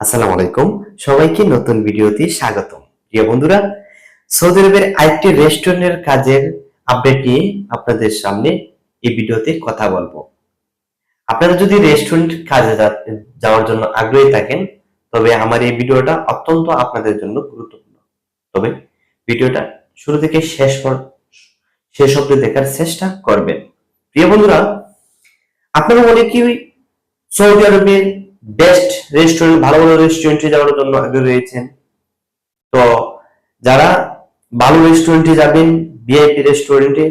আসসালামু আলাইকুম। সবাইকে নতুন ভিডিওতে স্বাগতম। প্রিয় বন্ধুরা, সৌদি আরবের আরেকটি রেস্টুরেন্টের কাজের আপডেট নিয়ে আপনাদের সামনে এই ভিডিওতে কথা বলব। আপনারা যদি রেস্টুরেন্ট কাজে যাওয়ার জন্য আগ্রহী থাকেন, তবে আমার এই ভিডিওটা অত্যন্ত আপনাদের জন্য গুরুত্বপূর্ণ। তবে ভিডিওটা শুরু থেকে শেষ শেষ অব্দি দেখার চেষ্টা করবেন। প্রিয় বন্ধুরা, আপনারা অনেকেই সৌদি আরবের বেস্ট রেস্টুরেন্ট ভালো ভালো রেস্টুরেন্টে যাওয়ার জন্য রয়েছেন। তো যারা ভালো রেস্টুরেন্টে যাবেন ভিআইপি রেস্টুরেন্টে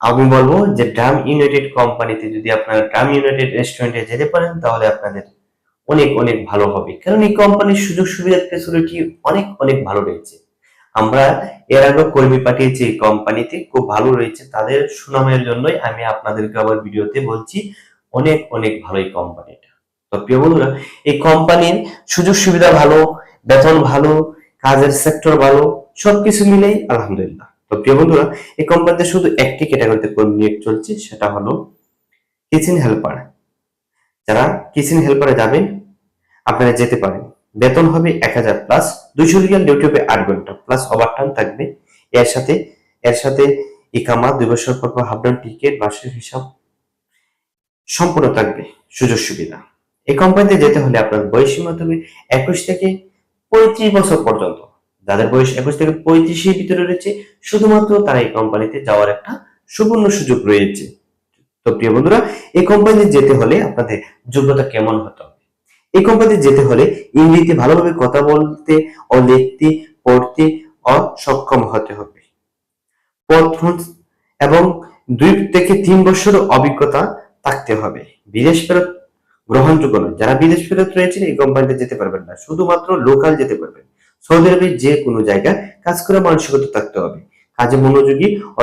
আমি বলব যে ড্রাম ইউনাইটেড কোম্পানিতে যদি আপনারা ড্রাম ইউনাইটেড রেস্টুরেন্টে যেতে পারেন, তাহলে আপনাদের অনেক অনেক ভালো হবে। কারণ এই কোম্পানির সুযোগ সুবিধা ফেসিলিটি অনেক অনেক ভালো রয়েছে। আমরা এর আগে কর্মী পাঠিয়েছি এই কোম্পানিতে খুব ভালো রয়েছে। তাদের সুনামের জন্যই আমি আপনাদেরকে আবার ভিডিওতে বলছি, অনেক অনেক ভালো এই কোম্পানিটা প্রিয় বন্ধুরা, এই কোম্পানির সুযোগ সুবিধা ভালো, বেতন ভালো, কাজের সেক্টর ভালো, সবকিছু মিলেই আলহামদুলিল্লাহ। তো প্রিয় বন্ধুরা, এই কোম্পানিতে শুধু একটি ক্যাটাগরিতে কর্মী চলছে সেটা হলো কিচেন হেল্পার যারা কিচেন হেল্পারে যাবেন, আপনারা যেতে পারেন। বেতন হবে এক হাজার প্লাস দুইশো রিয়াল ডিউটি হবে আট ঘণ্টা প্লাস ওভারটাইম থাকবে। এর সাথে এর সাথে ইকামা, দুই বছর পর হাফডাউন টিকিট মাসের হিসাব সম্পূর্ণ থাকবে, সুযোগ সুবিধা। এই কোম্পানিতে যেতে হলে আপনার বয়স সীমা একুশ থেকে পঁয়ত্রিশ বছর পর্যন্ত। যাদের বয়স একুশ থেকে পঁয়ত্রিশের ভিতরে রয়েছে, শুধুমাত্র তারা এই কোম্পানিতে যাওয়ার একটা সুবর্ণ সুযোগ রয়েছে। তো প্রিয় বন্ধুরা, এই কোম্পানিতে যেতে হলে আপনাদের যোগ্যতা কেমন হতে হবে? এই কোম্পানিতে যেতে হলে ইংরেজিতে ভালোভাবে কথা বলতে ও লিখতে পড়তে ও সক্ষম হতে হবে। প্রথম এবং দুই থেকে তিন বছর অভিজ্ঞতা থাকতে হবে। বিদেশ ফেরত গ্রহণযোগ্য নয়। যারা বিদেশ ফেরত রয়েছেন, এই কোম্পানিতে যেতে পারবেন না। শুধুমাত্র লোকাল যেতে পারবেন। সৌদি আরবের যে কোনো জায়গায় কাজ করে মানসিকতা থাকতে হবে। কাজে মনোযোগী ও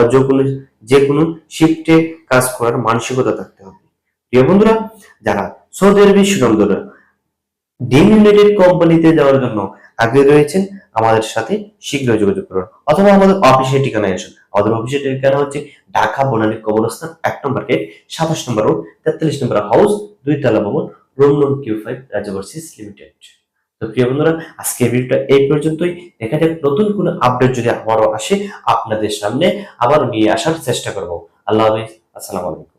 যে কোনো শিফটে কাজ করার মানসিকতা থাকতে হবে। প্রিয় বন্ধুরা, যারা সৌদি আরবের সুনামধরা ডিম ইউনাইটেড কোম্পানিতে যাওয়ার জন্য আগ্রহী রয়েছেন, আমাদের সাথে শীঘ্র যোগাযোগ করুন অথবা আমাদের অফিসের ঠিকানায় আসুন। আমাদের অফিসের ঠিকানা হচ্ছে ঢাকা বনানী কবরস্থান এক নম্বর গেট, সাতাশ নম্বর রোড তেতাল্লিশ নম্বর হাউস দুই তলা ভবন রুম নং কিউ ফাইভ রাজাভার্সিস লিমিটেড তো প্রিয় বন্ধুরা আজকে ভিডিওটা এই পর্যন্তই। দেখা যাক নতুন কোনো আপডেট যদি আবারও আসে, আপনাদের সামনে আবার নিয়ে আসার চেষ্টা করব। আল্লাহ হাফিজ, আসসালামু আলাইকুম।